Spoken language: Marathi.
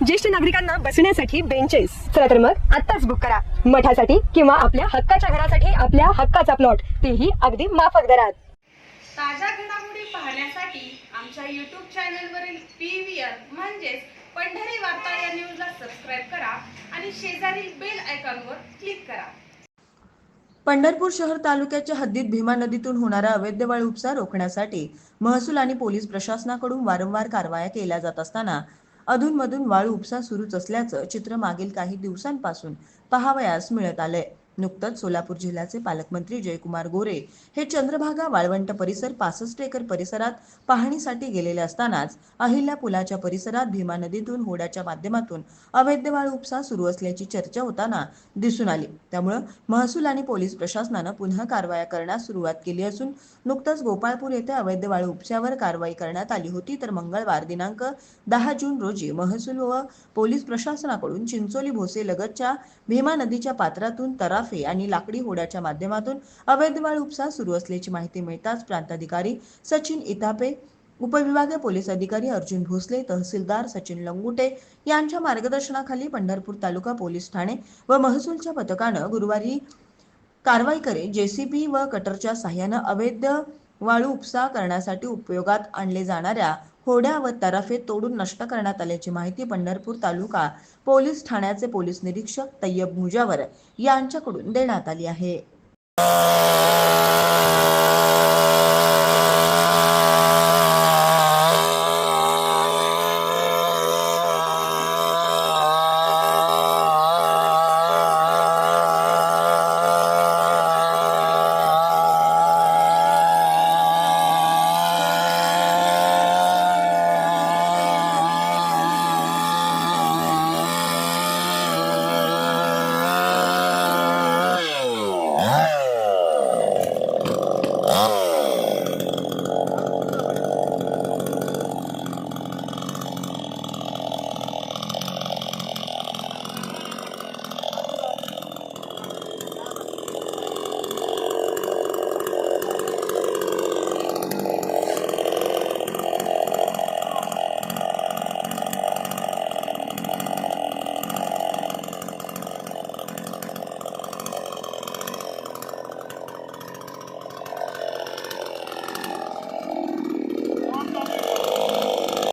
ज्येष्ठ नागरिकांना बसण्यासाठी बेंचेस चला तर मग आत्ताच बुक करा. मठासाठी किंवा आपल्या हक्काच्या घरासाठी आपल्या हक्काचा प्लॉट तेही अगदी माफक दरात. ताज्या घडामोडी पाहण्यासाठी आमच्या यूट्यूब चॅनलवरील पी व्ही आर म्हणजेच पंढरी वार्ता या न्यूजला सबस्क्राईब करा आणि शेजारील बेल आयकॉनवर क्लिक करा. पंढरपूर शहर तालुक्याच्या हद्दीत भीमा नदीतून होणारा अवैध वाळू उपसा रोखण्यासाठी महसूल आणि पोलीस प्रशासनाकडून वारंवार कारवाया केल्या जात असताना अधूनमधून वाळू उपसा सुरूच असल्याचं चित्र मागील काही दिवसांपासून पाहावयास मिळत आलंय. नुकतंच सोलापूर जिल्ह्याचे पालकमंत्री जयकुमार गोरे हे चंद्रभागा वाळवंट परिसर पासष्ट एकर परिसरात पाहणीसाठी गेलेले असतानाच अहिल्या पुलाच्या परिसरात भीमा नदीतून होड्याच्या माध्यमातून अवैध वाळू उपसा सुरू असल्याची चर्चा होताना दिसून आली. त्यामुळं महसूल आणि पोलीस प्रशासनानं पुन्हा कारवाया करण्यास सुरुवात केली असून नुकतंच गोपाळपूर येथे अवैध वाळू उपशावर कारवाई करण्यात आली होती. तर मंगळवार दिनांक दहा जून रोजी महसूल व पोलीस प्रशासनाकडून चिंचोली भोसे लगतच्या भीमा नदीच्या पात्रातून तरा तराफे आणि लाकडी होड्याच्या माध्यमातून अवैध माळ उपसा सुरू असल्याची माहिती मिळताच प्रांताधिकारी सचिन इतापे उपविभागीय पोलीस अधिकारी अर्जुन भोसले तहसीलदार सचिन लंगुटे यांच्या मार्गदर्शनाखाली पंढरपूर तालुका पोलीस ठाणे व महसूलच्या पथकानं गुरुवारी कारवाई करे जेसीबी व कटरच्या साह्यानं अवैध वाळू उपसा करण्यासाठी उपयोगात आणले जाणाऱ्या होड्या व तराफे तोडून नष्ट करण्यात आल्याची माहिती पंढरपूर तालुका पोलीस ठाण्याचे पोलीस निरीक्षक तय्यब मुजावर यांच्याकडून देण्यात आली आहे. Oh.